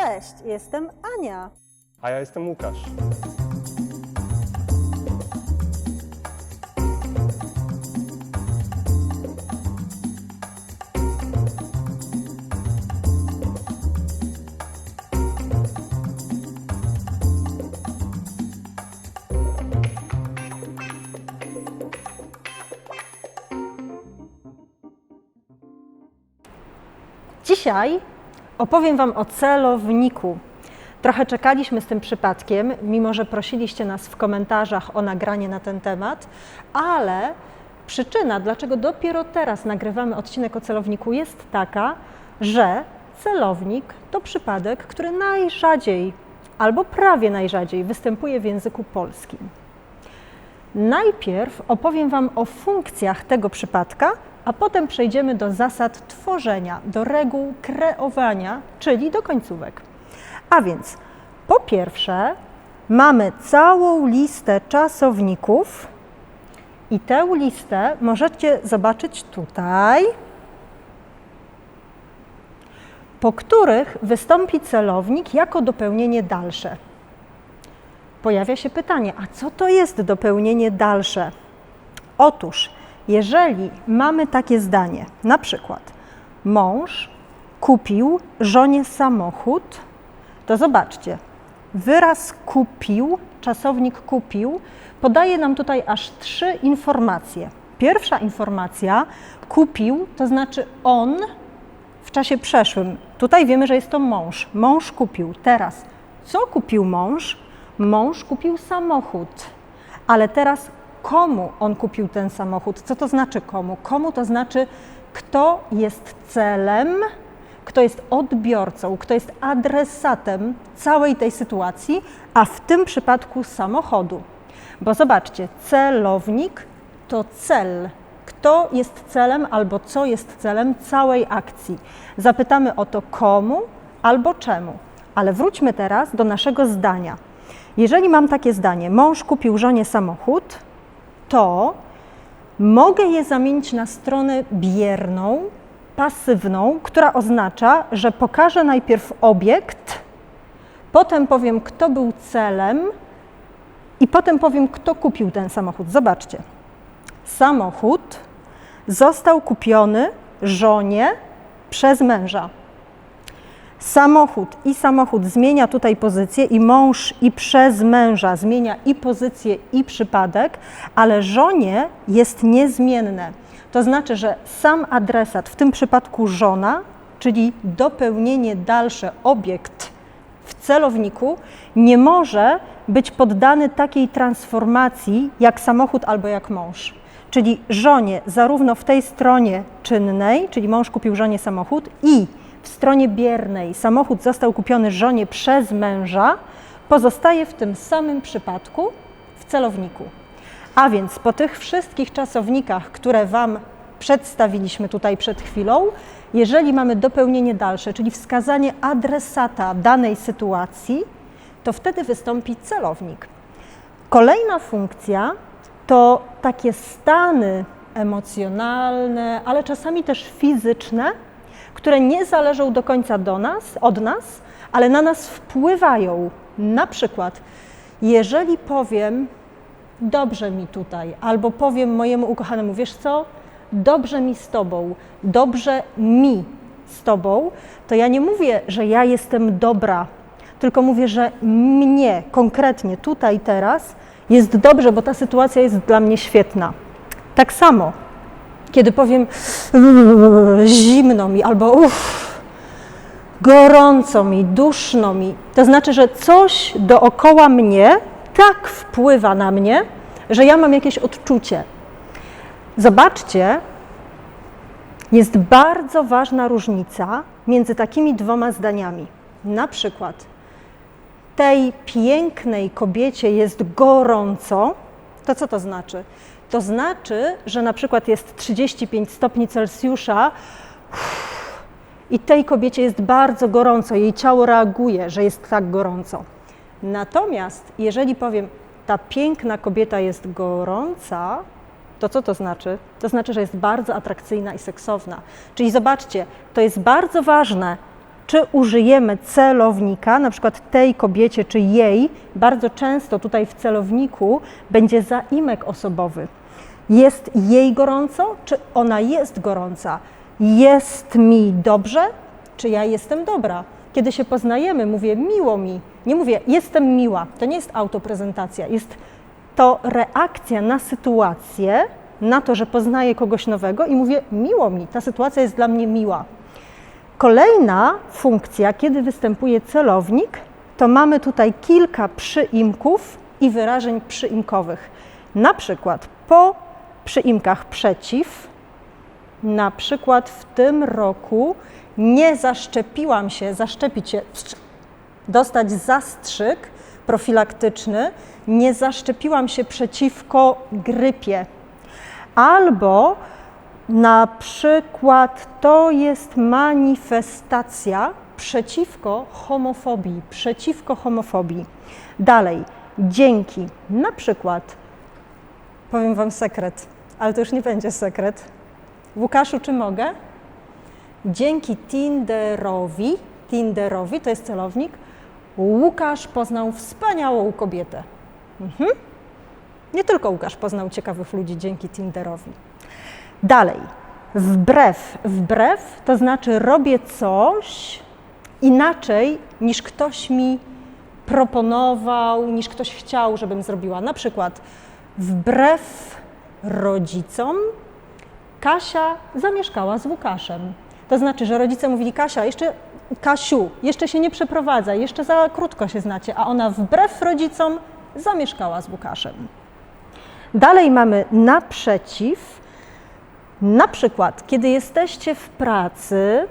Cześć, jestem Ania. A ja jestem Łukasz. Dzisiaj opowiem Wam o celowniku. Trochę czekaliśmy z tym przypadkiem, mimo że prosiliście nas w komentarzach o nagranie na ten temat, ale przyczyna, dlaczego dopiero teraz nagrywamy odcinek o celowniku, jest taka, że celownik to przypadek, który najrzadziej albo prawie najrzadziej występuje w języku polskim. Najpierw opowiem Wam o funkcjach tego przypadka, a potem przejdziemy do zasad tworzenia, do reguł kreowania, czyli do końcówek. A więc po pierwsze mamy całą listę czasowników i tę listę możecie zobaczyć tutaj, po których wystąpi celownik jako dopełnienie dalsze. Pojawia się pytanie, a co to jest dopełnienie dalsze? Otóż, jeżeli mamy takie zdanie, na przykład mąż kupił żonie samochód, to zobaczcie, wyraz kupił, czasownik kupił, podaje nam tutaj aż trzy informacje. Pierwsza informacja, kupił, to znaczy on w czasie przeszłym. Tutaj wiemy, że jest to mąż. Mąż kupił. Teraz, co kupił mąż? Mąż kupił samochód. Ale teraz komu on kupił ten samochód? Co to znaczy komu? Komu to znaczy, kto jest celem, kto jest odbiorcą, kto jest adresatem całej tej sytuacji, a w tym przypadku samochodu. Bo zobaczcie, celownik to cel. Kto jest celem albo co jest celem całej akcji? Zapytamy o to komu albo czemu. Ale wróćmy teraz do naszego zdania. Jeżeli mam takie zdanie, mąż kupił żonie samochód, to mogę je zamienić na stronę bierną, pasywną, która oznacza, że pokażę najpierw obiekt, potem powiem, kto był celem i potem powiem, kto kupił ten samochód. Zobaczcie. Samochód został kupiony żonie przez męża. Samochód i samochód zmienia tutaj pozycję i mąż i przez męża zmienia i pozycję i przypadek, ale żonie jest niezmienne. To znaczy, że sam adresat, w tym przypadku żona, czyli dopełnienie dalsze obiekt w celowniku, nie może być poddany takiej transformacji jak samochód albo jak mąż. Czyli żonie zarówno w tej stronie czynnej, czyli mąż kupił żonie samochód i w stronie biernej samochód został kupiony żonie przez męża, pozostaje w tym samym przypadku w celowniku. A więc po tych wszystkich czasownikach, które Wam przedstawiliśmy tutaj przed chwilą, jeżeli mamy dopełnienie dalsze, czyli wskazanie adresata danej sytuacji, to wtedy wystąpi celownik. Kolejna funkcja to takie stany emocjonalne, ale czasami też fizyczne, które nie zależą do końca do nas, od nas, ale na nas wpływają. Na przykład, jeżeli powiem, dobrze mi tutaj, albo powiem mojemu ukochanemu, wiesz co, dobrze mi z tobą, dobrze mi z tobą, to ja nie mówię, że ja jestem dobra, tylko mówię, że mnie konkretnie tutaj, teraz jest dobrze, bo ta sytuacja jest dla mnie świetna. Tak samo, kiedy powiem zimno mi albo uff, gorąco mi, duszno mi, to znaczy, że coś dookoła mnie tak wpływa na mnie, że ja mam jakieś odczucie. Zobaczcie, jest bardzo ważna różnica między takimi dwoma zdaniami. Na przykład, tej pięknej kobiecie jest gorąco, to co to znaczy? To znaczy, że na przykład jest 35 stopni Celsjusza i tej kobiecie jest bardzo gorąco, jej ciało reaguje, że jest tak gorąco. Natomiast jeżeli powiem, ta piękna kobieta jest gorąca, to co to znaczy? To znaczy, że jest bardzo atrakcyjna i seksowna. Czyli zobaczcie, to jest bardzo ważne, czy użyjemy celownika, na przykład tej kobiecie czy jej, bardzo często tutaj w celowniku będzie zaimek osobowy. Jest jej gorąco, czy ona jest gorąca? Jest mi dobrze, czy ja jestem dobra? Kiedy się poznajemy, mówię miło mi. Nie mówię jestem miła. To nie jest autoprezentacja. Jest to reakcja na sytuację, na to, że poznaję kogoś nowego i mówię miło mi. Ta sytuacja jest dla mnie miła. Kolejna funkcja, kiedy występuje celownik, to mamy tutaj kilka przyimków i wyrażeń przyimkowych. Na przykład po przyimkach przeciw, na przykład w tym roku nie zaszczepiłam się, zaszczepić się, dostać zastrzyk profilaktyczny, nie zaszczepiłam się przeciwko grypie. Albo na przykład to jest manifestacja przeciwko homofobii, przeciwko homofobii. Dalej, dzięki. Na przykład, powiem Wam sekret, ale to już nie będzie sekret. Łukaszu, czy mogę? Dzięki Tinderowi, Tinderowi, to jest celownik, Łukasz poznał wspaniałą kobietę. Mhm. Nie tylko Łukasz poznał ciekawych ludzi dzięki Tinderowi. Dalej, wbrew. Wbrew to znaczy robię coś inaczej niż ktoś mi proponował, niż ktoś chciał, żebym zrobiła. Na przykład wbrew rodzicom Kasia zamieszkała z Łukaszem. To znaczy, że rodzice mówili Kasia, jeszcze Kasiu, jeszcze się nie przeprowadza, jeszcze za krótko się znacie, a ona wbrew rodzicom zamieszkała z Łukaszem. Dalej mamy naprzeciw. Na przykład, kiedy jesteście w pracy,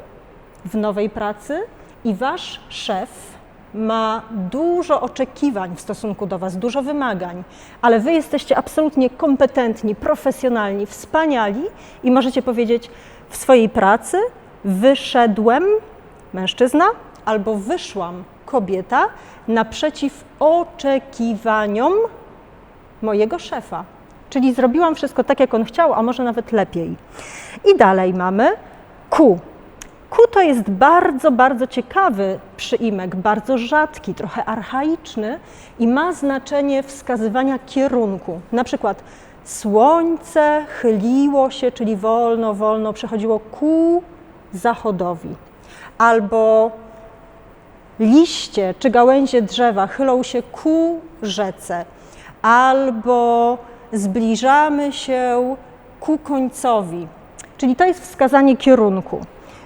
w nowej pracy i wasz szef ma dużo oczekiwań w stosunku do Was, dużo wymagań, ale Wy jesteście absolutnie kompetentni, profesjonalni, wspaniali i możecie powiedzieć w swojej pracy wyszedłem mężczyzna albo wyszłam kobieta naprzeciw oczekiwaniom mojego szefa. Czyli zrobiłam wszystko tak, jak on chciał, a może nawet lepiej. I dalej mamy ku. Ku to jest bardzo, bardzo ciekawy przyimek, bardzo rzadki, trochę archaiczny i ma znaczenie wskazywania kierunku. Na przykład słońce chyliło się, czyli wolno, wolno przechodziło ku zachodowi. Albo liście czy gałęzie drzewa chylą się ku rzece. Albo zbliżamy się ku końcowi. Czyli to jest wskazanie kierunku.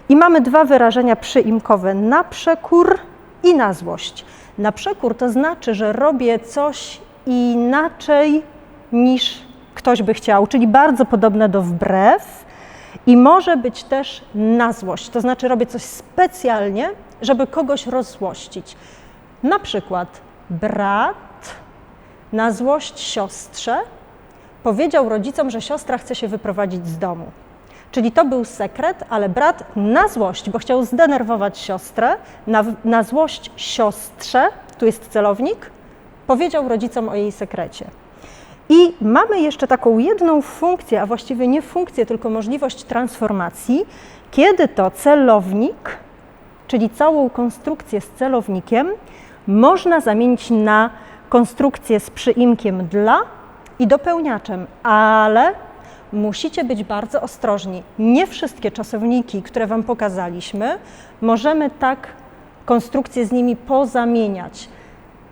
I mamy dwa wyrażenia przyimkowe: na przekór i na złość. Na przekór to znaczy, że robię coś inaczej niż ktoś by chciał, czyli bardzo podobne do wbrew. I może być też na złość, to znaczy robię coś specjalnie, żeby kogoś rozzłościć. Na przykład brat na złość siostrze powiedział rodzicom, że siostra chce się wyprowadzić z domu. Czyli to był sekret, ale brat na złość, bo chciał zdenerwować siostrę, na, na złość siostrze, tu jest celownik, powiedział rodzicom o jej sekrecie. I mamy jeszcze taką jedną funkcję, a właściwie nie funkcję, tylko możliwość transformacji, kiedy to celownik, czyli całą konstrukcję z celownikiem, można zamienić na konstrukcję z przyimkiem dla i dopełniaczem, ale musicie być bardzo ostrożni. Nie wszystkie czasowniki, które Wam pokazaliśmy, możemy tak konstrukcję z nimi pozamieniać.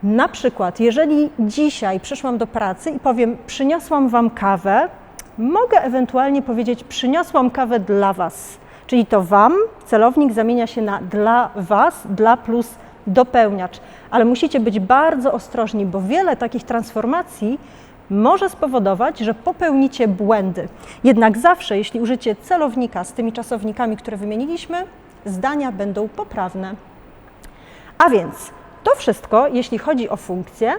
Na przykład, jeżeli dzisiaj przyszłam do pracy i powiem, przyniosłam Wam kawę, mogę ewentualnie powiedzieć, przyniosłam kawę dla Was. Czyli to Wam, celownik zamienia się na dla Was, dla plus dopełniacz. Ale musicie być bardzo ostrożni, bo wiele takich transformacji może spowodować, że popełnicie błędy. Jednak zawsze, jeśli użycie celownika z tymi czasownikami, które wymieniliśmy, zdania będą poprawne. A więc to wszystko, jeśli chodzi o funkcję,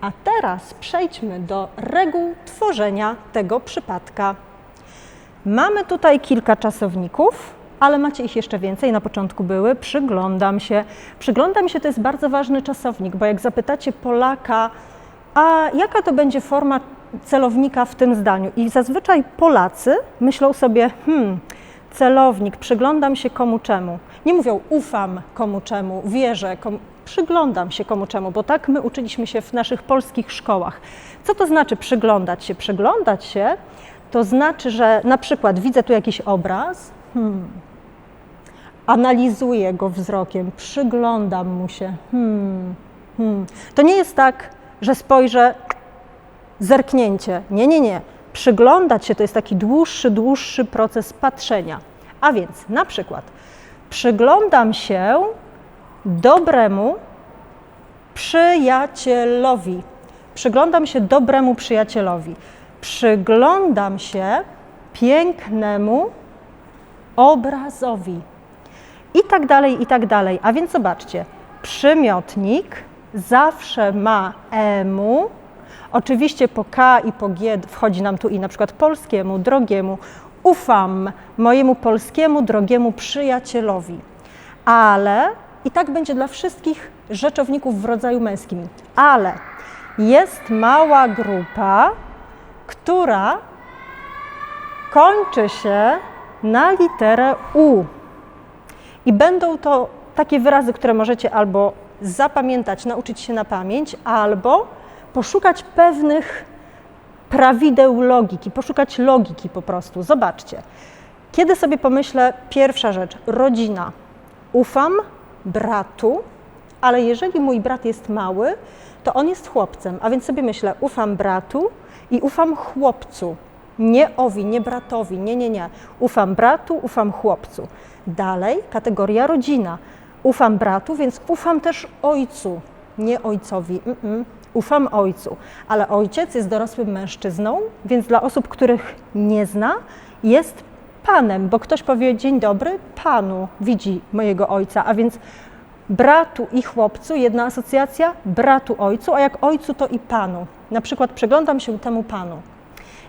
a teraz przejdźmy do reguł tworzenia tego przypadka. Mamy tutaj kilka czasowników, ale macie ich jeszcze więcej. Na początku były przyglądam się. Przyglądam się to jest bardzo ważny czasownik, bo jak zapytacie Polaka, a jaka to będzie forma celownika w tym zdaniu? I zazwyczaj Polacy myślą sobie, hmm, celownik, przyglądam się komu czemu. Nie mówią ufam komu czemu, wierzę, komu, przyglądam się komu czemu, bo tak my uczyliśmy się w naszych polskich szkołach. Co to znaczy przyglądać się? Przyglądać się to znaczy, że na przykład widzę tu jakiś obraz, hmm, analizuję go wzrokiem, przyglądam mu się. Hmm, hmm. To nie jest tak, że spojrzę zerknięcie. Nie, nie, nie. Przyglądać się to jest taki dłuższy, dłuższy proces patrzenia. A więc na przykład przyglądam się dobremu przyjacielowi. Przyglądam się dobremu przyjacielowi. Przyglądam się pięknemu obrazowi. I tak dalej, i tak dalej. A więc zobaczcie, przymiotnik zawsze ma emu. Oczywiście po K i po G wchodzi nam tu i na przykład polskiemu, drogiemu. Ufam mojemu polskiemu, drogiemu przyjacielowi. Ale i tak będzie dla wszystkich rzeczowników w rodzaju męskim. Ale jest mała grupa, która kończy się na literę U. I będą to takie wyrazy, które możecie albo zapamiętać, nauczyć się na pamięć, albo poszukać pewnych prawideł logiki, poszukać logiki po prostu. Zobaczcie. Kiedy sobie pomyślę, pierwsza rzecz, rodzina. Ufam bratu, ale jeżeli mój brat jest mały, to on jest chłopcem, a więc sobie myślę, ufam bratu i ufam chłopcu. Nie owi, nie bratowi, nie, nie, nie. Ufam bratu, ufam chłopcu. Dalej, kategoria rodzina. Ufam bratu, więc ufam też ojcu, nie ojcowi. Mm -mm. Ufam ojcu, ale ojciec jest dorosłym mężczyzną, więc dla osób, których nie zna, jest panem, bo ktoś powie dzień dobry, panu widzi mojego ojca, a więc bratu i chłopcu, jedna asocjacja, bratu ojcu, a jak ojcu to i panu. Na przykład przeglądam się temu panu.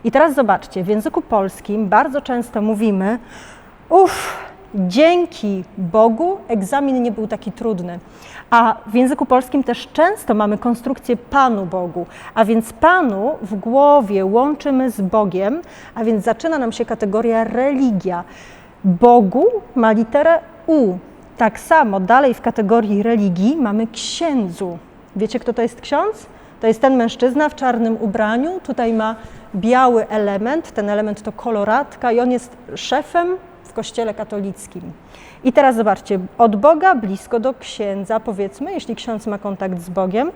I teraz zobaczcie, w języku polskim bardzo często mówimy, uff, dzięki Bogu egzamin nie był taki trudny. A w języku polskim też często mamy konstrukcję Panu Bogu, a więc Panu w głowie łączymy z Bogiem, a więc zaczyna nam się kategoria religia. Bogu ma literę U. Tak samo dalej w kategorii religii mamy księdzu. Wiecie, kto to jest ksiądz? To jest ten mężczyzna w czarnym ubraniu. Tutaj ma biały element, ten element to koloratka i on jest szefem kościele katolickim. I teraz zobaczcie, od Boga blisko do księdza, powiedzmy, jeśli ksiądz ma kontakt z Bogiem.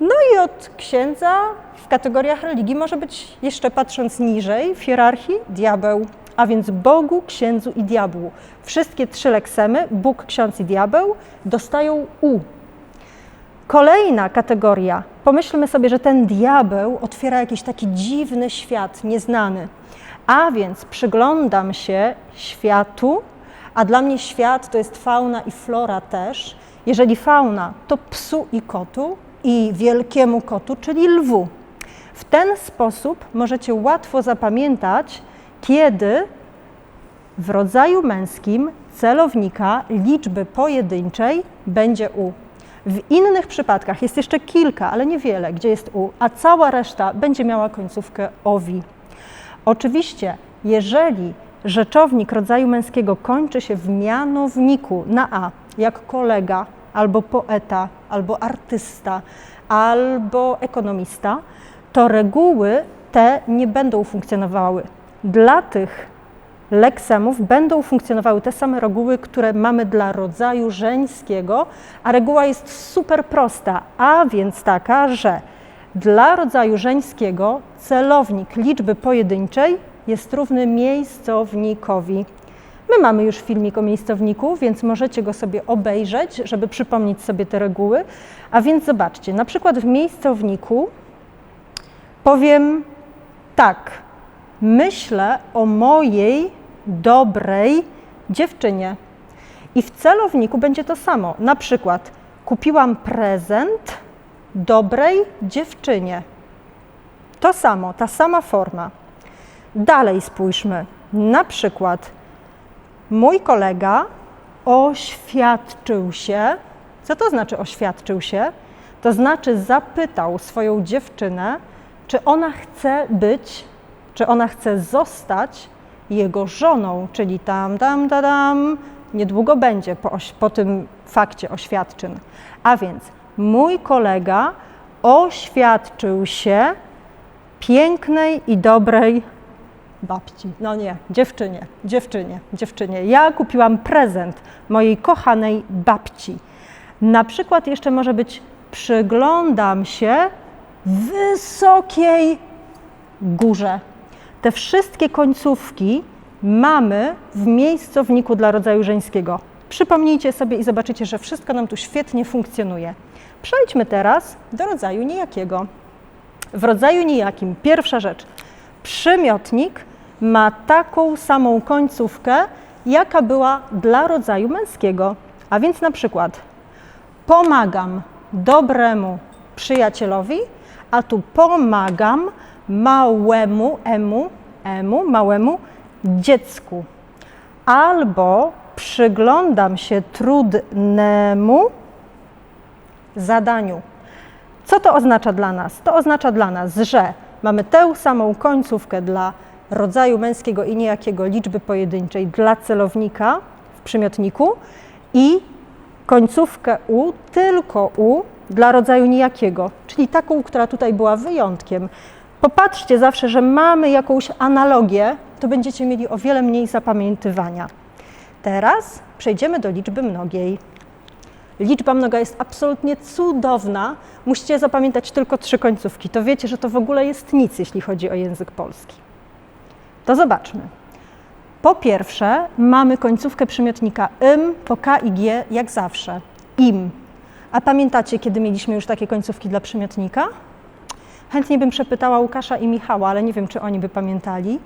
No i od księdza w kategoriach religii może być jeszcze patrząc niżej w hierarchii diabeł, a więc Bogu, księdzu i diabłu. Wszystkie trzy leksemy, Bóg, ksiądz i diabeł, dostają U. Kolejna kategoria. Pomyślmy sobie, że ten diabeł otwiera jakiś taki dziwny świat, nieznany. A więc przyglądam się światu, a dla mnie świat to jest fauna i flora też. Jeżeli fauna, to psu i kotu i wielkiemu kotu, czyli lwu. W ten sposób możecie łatwo zapamiętać, kiedy w rodzaju męskim celownika liczby pojedynczej będzie u. W innych przypadkach jest jeszcze kilka, ale niewiele, gdzie jest u, a cała reszta będzie miała końcówkę owi. Oczywiście, jeżeli rzeczownik rodzaju męskiego kończy się w mianowniku na a, jak kolega, albo poeta, albo artysta, albo ekonomista, to reguły te nie będą funkcjonowały. Dla tych leksemów będą funkcjonowały te same reguły, które mamy dla rodzaju żeńskiego, a reguła jest super prosta, a więc taka, że dla rodzaju żeńskiego celownik liczby pojedynczej jest równy miejscownikowi. My mamy już filmik o miejscowniku, więc możecie go sobie obejrzeć, żeby przypomnieć sobie te reguły. A więc zobaczcie, na przykład w miejscowniku powiem tak, myślę o mojej dobrej dziewczynie. I w celowniku będzie to samo. Na przykład kupiłam prezent dobrej dziewczynie. To samo, ta sama forma. Dalej spójrzmy. Na przykład mój kolega oświadczył się. Co to znaczy oświadczył się? To znaczy zapytał swoją dziewczynę, czy ona chce być, czy ona chce zostać jego żoną, czyli tam, tam, tam, tam niedługo będzie po, po tym fakcie oświadczyn. A więc mój kolega oświadczył się pięknej i dobrej babci. No nie, dziewczynie, dziewczynie, dziewczynie. Ja kupiłam prezent mojej kochanej babci. Na przykład jeszcze może być przyglądam się wysokiej górze. Te wszystkie końcówki mamy w miejscowniku dla rodzaju żeńskiego. Przypomnijcie sobie i zobaczycie, że wszystko nam tu świetnie funkcjonuje. Przejdźmy teraz do rodzaju nijakiego. W rodzaju nijakim pierwsza rzecz. Przymiotnik ma taką samą końcówkę, jaka była dla rodzaju męskiego. A więc na przykład pomagam dobremu przyjacielowi, a tu pomagam małemu, emu, emu, małemu dziecku. Albo przyglądam się trudnemu zadaniu. Co to oznacza dla nas? To oznacza dla nas, że mamy tę samą końcówkę dla rodzaju męskiego i niejakiego liczby pojedynczej dla celownika w przymiotniku i końcówkę u, tylko u dla rodzaju nijakiego, czyli taką, która tutaj była wyjątkiem. Popatrzcie zawsze, że mamy jakąś analogię, to będziecie mieli o wiele mniej zapamiętywania. Teraz przejdziemy do liczby mnogiej. Liczba mnoga jest absolutnie cudowna. Musicie zapamiętać tylko trzy końcówki. To wiecie, że to w ogóle jest nic, jeśli chodzi o język polski. To zobaczmy. Po pierwsze, mamy końcówkę przymiotnika im po k i g, jak zawsze. Im. A pamiętacie, kiedy mieliśmy już takie końcówki dla przymiotnika? Chętnie bym przepytała Łukasza i Michała, ale nie wiem, czy oni by pamiętali.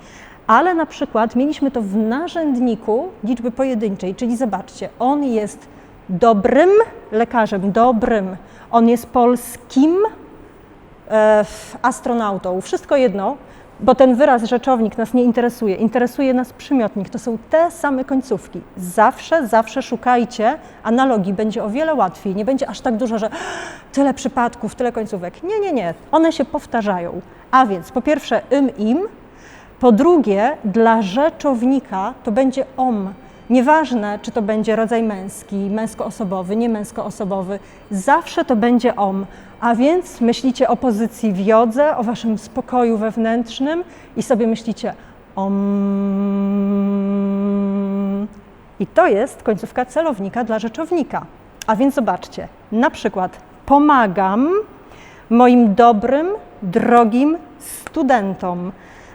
Ale na przykład mieliśmy to w narzędniku liczby pojedynczej, czyli zobaczcie, on jest dobrym lekarzem, dobrym. On jest polskim e, astronautą. Wszystko jedno, bo ten wyraz rzeczownik nas nie interesuje. Interesuje nas przymiotnik. To są te same końcówki. Zawsze, zawsze szukajcie analogii. Będzie o wiele łatwiej. Nie będzie aż tak dużo, że tyle przypadków, tyle końcówek. Nie, nie, nie. One się powtarzają. A więc po pierwsze im, im. Po drugie, dla rzeczownika to będzie om. Nieważne, czy to będzie rodzaj męski, męskoosobowy, nie męskoosobowy, zawsze to będzie om. A więc myślicie o pozycji w jodze, o waszym spokoju wewnętrznym i sobie myślicie om. I to jest końcówka celownika dla rzeczownika. A więc zobaczcie, na przykład pomagam moim dobrym, drogim studentom.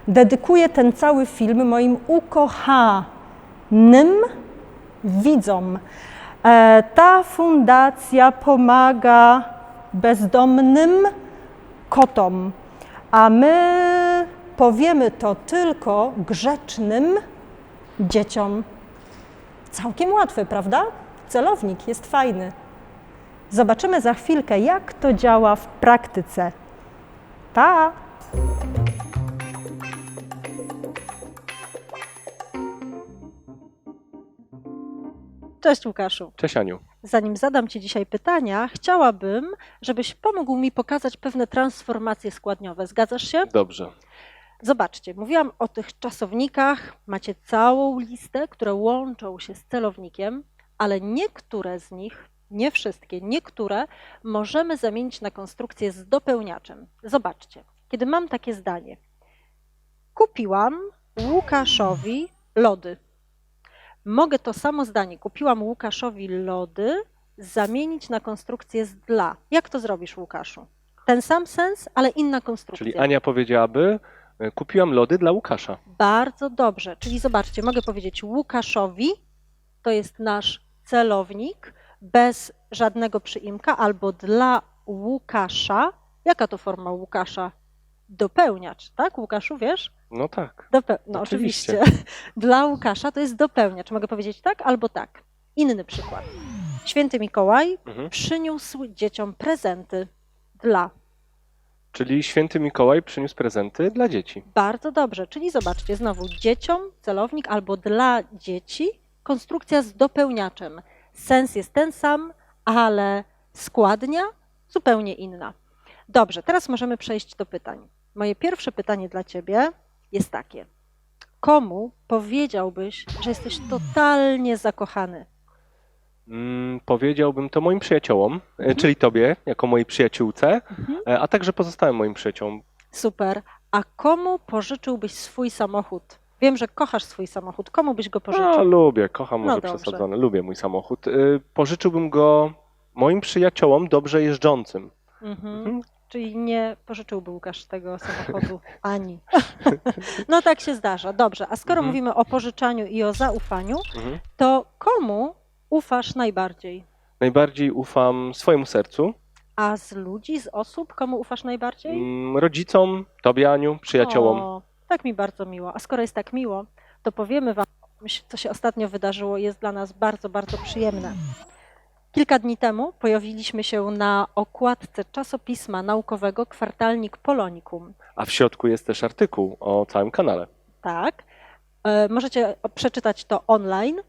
Dedykuję ten cały film moim ukochanym widzom. E, ta fundacja pomaga bezdomnym kotom, a my powiemy to tylko grzecznym dzieciom. Całkiem łatwe, prawda? Celownik jest fajny. Zobaczymy za chwilkę, jak to działa w praktyce. Pa! Cześć Łukaszu. Cześć Aniu. Zanim zadam Ci dzisiaj pytania, chciałabym, żebyś pomógł mi pokazać pewne transformacje składniowe. Zgadzasz się? Dobrze. Zobaczcie, mówiłam o tych czasownikach. Macie całą listę, które łączą się z celownikiem, ale niektóre z nich, nie wszystkie, niektóre możemy zamienić na konstrukcję z dopełniaczem. Zobaczcie, kiedy mam takie zdanie. Kupiłam Łukaszowi lody. Mogę to samo zdanie, kupiłam Łukaszowi lody, zamienić na konstrukcję z dla. Jak to zrobisz, Łukaszu? Ten sam sens, ale inna konstrukcja. Czyli Ania powiedziałaby, e, kupiłam lody dla Łukasza. Bardzo dobrze. Czyli zobaczcie, mogę powiedzieć Łukaszowi, to jest nasz celownik, bez żadnego przyimka, albo dla Łukasza. Jaka to forma Łukasza? Dopełniacz, tak? Łukaszu, wiesz? No tak. Dope- no oczywiście. Oczywiście. Dla Łukasza to jest dopełniacz. Mogę powiedzieć tak albo tak. Inny przykład. Święty Mikołaj Mhm. przyniósł dzieciom prezenty dla. Czyli święty Mikołaj przyniósł prezenty dla dzieci. Bardzo dobrze. Czyli zobaczcie, znowu dzieciom, celownik albo dla dzieci, konstrukcja z dopełniaczem. Sens jest ten sam, ale składnia zupełnie inna. Dobrze, teraz możemy przejść do pytań. Moje pierwsze pytanie dla Ciebie jest takie. komu powiedziałbyś, że jesteś totalnie zakochany? Mm, powiedziałbym to moim przyjaciołom, e, Mhm. czyli tobie, jako mojej przyjaciółce, Mhm. e, a także pozostałym moim przyjaciołom. Super. A komu pożyczyłbyś swój samochód? Wiem, że kochasz swój samochód. Komu byś go pożyczył? lubię, kocham, No może dobrze. przesadzone, lubię mój samochód. E, Pożyczyłbym go moim przyjaciołom dobrze jeżdżącym. Mhm. Czyli nie pożyczyłby Łukasz tego samochodu ani. no tak się zdarza. Dobrze. A skoro Mhm. mówimy o pożyczaniu i o zaufaniu, Mhm. to komu ufasz najbardziej? Najbardziej ufam swojemu sercu, A z ludzi, z osób, komu ufasz najbardziej? mm, rodzicom, tobie Aniu, przyjaciołom. O, tak mi bardzo miło. A skoro jest tak miło, to powiemy Wam, co się ostatnio wydarzyło. Jest dla nas bardzo, bardzo przyjemne. Kilka dni temu pojawiliśmy się na okładce czasopisma naukowego Kwartalnik Polonikum. A w środku jest też artykuł o całym kanale. Tak. E, Możecie przeczytać to online.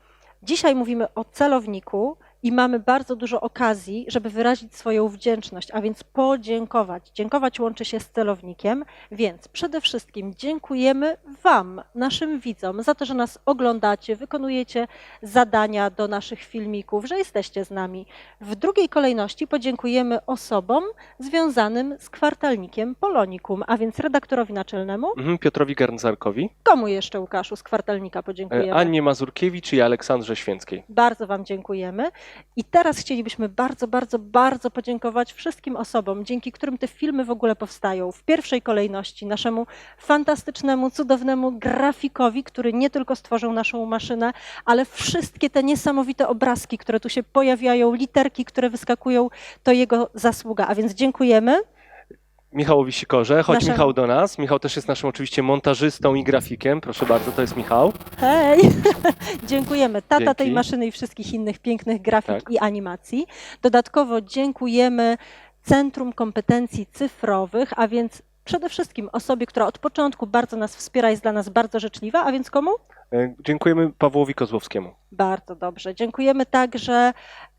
Dzisiaj mówimy o celowniku i mamy bardzo dużo okazji, żeby wyrazić swoją wdzięczność, a więc podziękować. Dziękować łączy się z celownikiem, więc przede wszystkim dziękujemy Wam, naszym widzom, za to, że nas oglądacie, wykonujecie zadania do naszych filmików, że jesteście z nami. W drugiej kolejności podziękujemy osobom związanym z kwartalnikiem Polonikum, a więc redaktorowi naczelnemu, Mhm, Piotrowi Garnzarkowi, Komu jeszcze, Łukaszu, z kwartalnika e, podziękujemy? Annie Mazurkiewicz i Aleksandrze Święckiej. Bardzo Wam dziękujemy. I teraz chcielibyśmy bardzo, bardzo, bardzo podziękować wszystkim osobom, dzięki którym te filmy w ogóle powstają. W pierwszej kolejności naszemu fantastycznemu, cudownemu grafikowi, który nie tylko stworzył naszą maszynę, ale wszystkie te niesamowite obrazki, które tu się pojawiają, literki, które wyskakują, to jego zasługa. A więc dziękujemy. Michałowi Sikorze, chodź Naszemu- Michał do nas. Michał też jest naszym oczywiście montażystą i grafikiem. Proszę bardzo, to jest Michał. Hej! dziękujemy tata Dzięki. tej maszyny i wszystkich innych pięknych grafik Tak. i animacji. Dodatkowo dziękujemy Centrum Kompetencji Cyfrowych, a więc przede wszystkim osobie, która od początku bardzo nas wspiera, jest dla nas bardzo życzliwa, a więc komu? E, Dziękujemy Pawłowi Kozłowskiemu. Bardzo dobrze. Dziękujemy także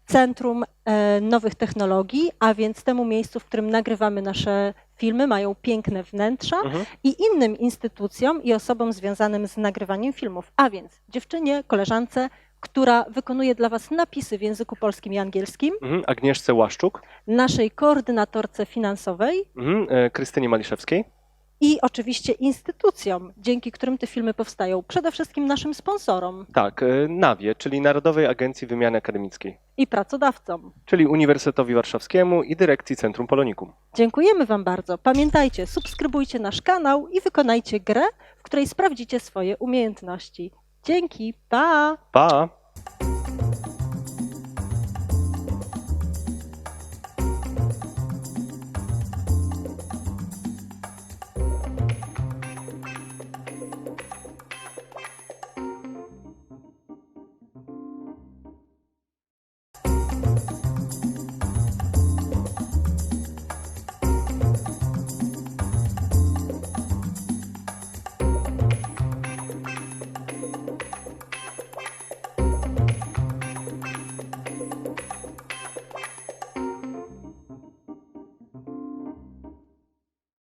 Centrum e, Nowych Technologii, a więc temu miejscu, w którym nagrywamy nasze filmy, mają piękne wnętrza Mhm. i innym instytucjom i osobom związanym z nagrywaniem filmów. A więc dziewczynie, koleżance, która wykonuje dla Was napisy w języku polskim i angielskim, Mhm. Agnieszce Łaszczuk, naszej koordynatorce finansowej mhm. e, Krystynie Maliszewskiej. I oczywiście instytucjom, dzięki którym te filmy powstają. Przede wszystkim naszym sponsorom Tak, e, NAWIE, czyli Narodowej Agencji Wymiany Akademickiej, i pracodawcom. czyli Uniwersytetowi Warszawskiemu i Dyrekcji Centrum Polonikum. Dziękujemy Wam bardzo. Pamiętajcie, subskrybujcie nasz kanał i wykonajcie grę, w której sprawdzicie swoje umiejętności. Dzięki, pa! Pa!